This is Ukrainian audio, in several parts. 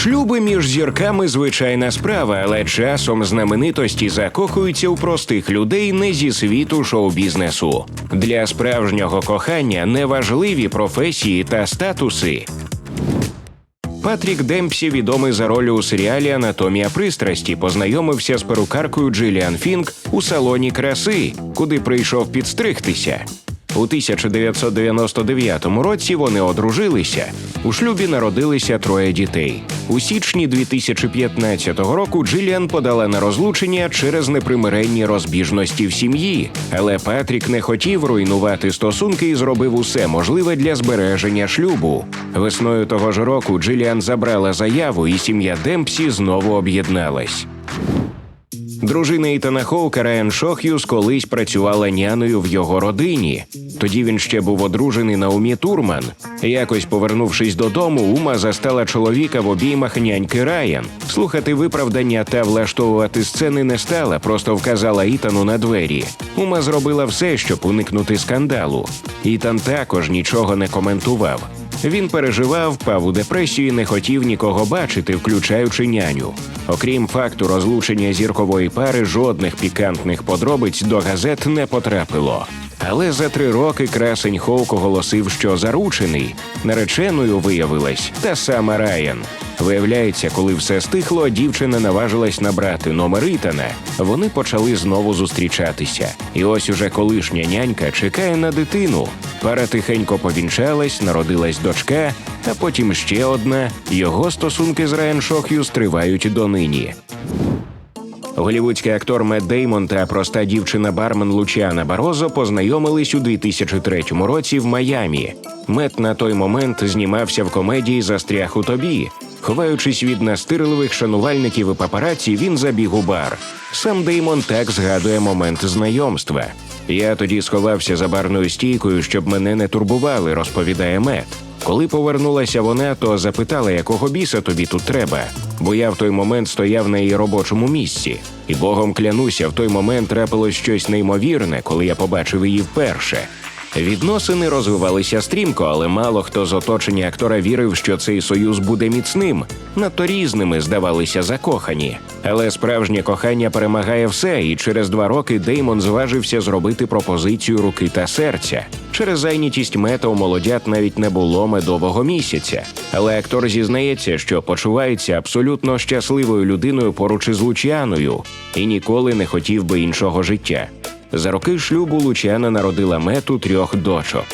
Шлюби між зірками звичайна справа, але часом знаменитості закохуються у простих людей не зі світу шоу-бізнесу. Для справжнього кохання неважливі професії та статуси. Патрік Демпсі, відомий за роль у серіалі Анатомія пристрасті, познайомився з перукаркою Джиліан Фінк у салоні краси, куди прийшов підстригтися. У 1999 році вони одружилися. У шлюбі народилися троє дітей. У січні 2015 року Джиліан подала на розлучення через непримиренні розбіжності в сім'ї, але Патрік не хотів руйнувати стосунки і зробив усе можливе для збереження шлюбу. Весною того ж року Джиліан забрала заяву, і сім'я Демпсі знову об'єдналась. Дружина Ітана Хоука Райан Шох'юз колись працювала няною в його родині. Тоді він ще був одружений на Умі Турман. Якось повернувшись додому, Ума застала чоловіка в обіймах няньки Райан. Слухати виправдання та влаштовувати сцени не стала, просто вказала Ітану на двері. Ума зробила все, щоб уникнути скандалу. Ітан також нічого не коментував. Він переживав, пав у депресію і не хотів нікого бачити, включаючи няню. Окрім факту розлучення зіркової пари, жодних пікантних подробиць до газет не потрапило. Але за три роки красень Хоук оголосив, що заручений. Нареченою виявилась та сама Райан. Виявляється, коли все стихло, дівчина наважилась набрати номер Ітана. Вони почали знову зустрічатися. І ось уже колишня нянька чекає на дитину. Пара тихенько повінчалась, народилась дочка, а потім ще одна. Його стосунки з Райан Шох'ю тривають донині. Голівудський актор Мет Деймон та проста дівчина бармен Лучіана Барозо познайомились у 2003 році в Майамі. Мет на той момент знімався в комедії Застряг у тобі. Ховаючись від настирливих шанувальників і папараці, він забіг у бар. Сам Деймон так згадує момент знайомства. Я тоді сховався за барною стійкою, щоб мене не турбували, розповідає Мет. Коли повернулася вона, то запитала, якого біса тобі тут треба, бо я в той момент стояв на її робочому місці. І богом клянуся, в той момент трапилось щось неймовірне, коли я побачив її вперше. Відносини розвивалися стрімко, але мало хто з оточення актора вірив, що цей союз буде міцним. Надто різними здавалися закохані. Але справжнє кохання перемагає все, і через два роки Деймон зважився зробити пропозицію руки та серця. Через зайнятість мета у молодят навіть не було медового місяця. Але актор зізнається, що почувається абсолютно щасливою людиною поруч із Лучіаною і ніколи не хотів би іншого життя. За роки шлюбу Лучана народила мету трьох дочок.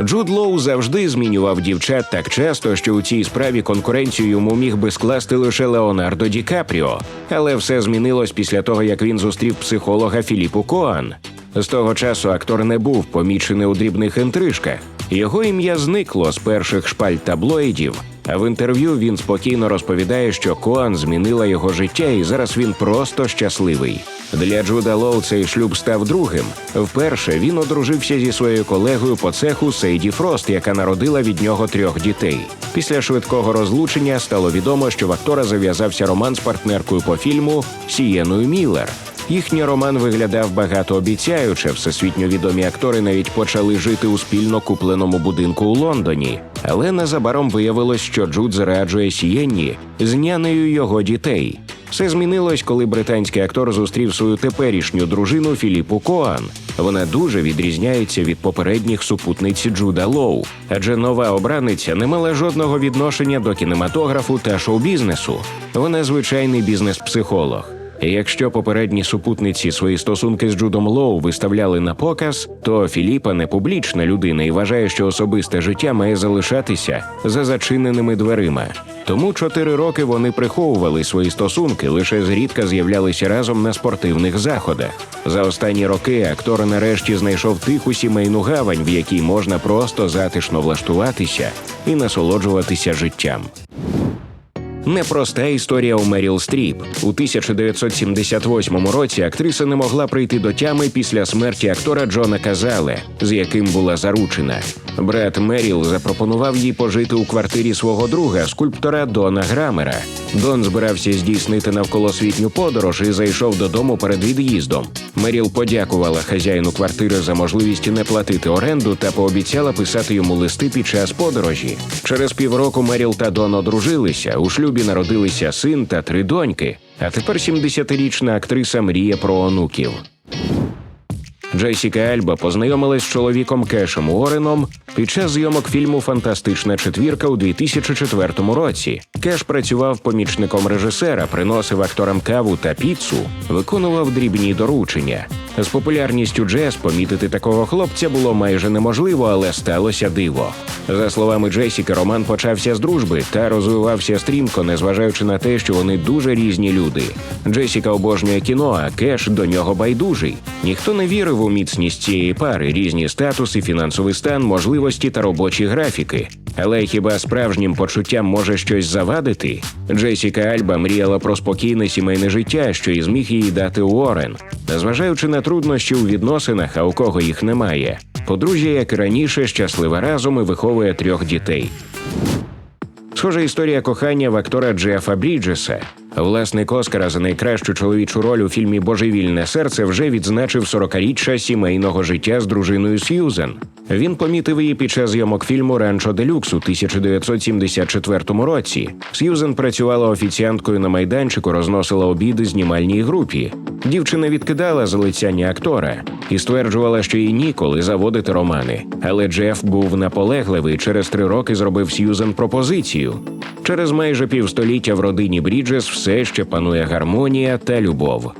Джуд Лоу завжди змінював дівчат так часто, що у цій справі конкуренцію йому міг би скласти лише Леонардо Ді Капріо. Але все змінилось після того, як він зустрів психолога Філіпу Коан. З того часу актор не був помічений у дрібних інтрижках. Його ім'я зникло з перших шпальт таблоїдів. В інтерв'ю він спокійно розповідає, що Коан змінила його життя, і зараз він просто щасливий. Для Джуда Лоу цей шлюб став другим. Вперше він одружився зі своєю колегою по цеху Сейді Фрост, яка народила від нього трьох дітей. Після швидкого розлучення стало відомо, що в актора зав'язався роман з партнеркою по фільму Сієною Міллер. Їхній роман виглядав багатообіцяюче. Всесвітньо відомі актори навіть почали жити у спільно купленому будинку у Лондоні. Але незабаром виявилось, що Джуд зраджує Сієнні з нянею його дітей. Все змінилось, коли британський актор зустрів свою теперішню дружину Філіпу Коан. Вона дуже відрізняється від попередніх супутниць Джуда Лоу, адже нова обраниця не мала жодного відношення до кінематографу та шоу-бізнесу. Вона звичайний бізнес-психолог. Якщо попередні супутниці свої стосунки з Джудом Лоу виставляли на показ, то Філіпа не публічна людина і вважає, що особисте життя має залишатися за зачиненими дверима. Тому чотири роки вони приховували свої стосунки, лише зрідка з'являлися разом на спортивних заходах. За останні роки актор нарешті знайшов тиху сімейну гавань, в якій можна просто затишно влаштуватися і насолоджуватися життям. Непроста історія у Меріл Стріп. У 1978 році актриса не могла прийти до тями після смерті актора Джона Казале, з яким була заручена. Брат Меріл запропонував їй пожити у квартирі свого друга, скульптора Дона Грамера. Дон збирався здійснити навколосвітню подорож і зайшов додому перед від'їздом. Меріл подякувала хазяїну квартири за можливість не платити оренду та пообіцяла писати йому листи під час подорожі. Через півроку Меріл та Дон одружилися. У шлюбі народилися син та три доньки. А тепер 70-річна актриса мріє про онуків. Джесіка Альба познайомилась з чоловіком Кешем Уореном під час зйомок фільму Фантастична четвірка у 2004 році. Кеш працював помічником режисера, приносив акторам каву та піцу, виконував дрібні доручення. З популярністю Джес помітити такого хлопця було майже неможливо, але сталося диво. За словами Джесіки, роман почався з дружби та розвивався стрімко, незважаючи на те, що вони дуже різні люди. Джесіка обожнює кіно, а Кеш до нього байдужий. Ніхто не вірив у міцність цієї пари, різні статуси, фінансовий стан, можливості та робочі графіки. Але хіба справжнім почуттям може щось завадити? Джесіка Альба мріяла про спокійне сімейне життя, що і зміг їй дати Уоррен. Незважаючи на труднощі у відносинах, а у кого їх немає. Подружжя, як і раніше, щасливе разом і виховує трьох дітей. Схожа історія кохання в актора Джефа Бріджеса. Власник Оскара за найкращу чоловічу роль у фільмі Божевільне серце вже відзначив 40-річчя сімейного життя з дружиною Сьюзен. Він помітив її під час зйомок фільму Ранчо Делюкс у 1974 році. Сьюзен працювала офіціанткою на майданчику, розносила обіди знімальній групі. Дівчина відкидала залицяння актора і стверджувала, що їй ніколи заводити романи. Але Джеф був наполегливий. Через три роки зробив Сьюзен пропозицію. Через майже півстоліття в родині Бріджес все ще панує гармонія та любов.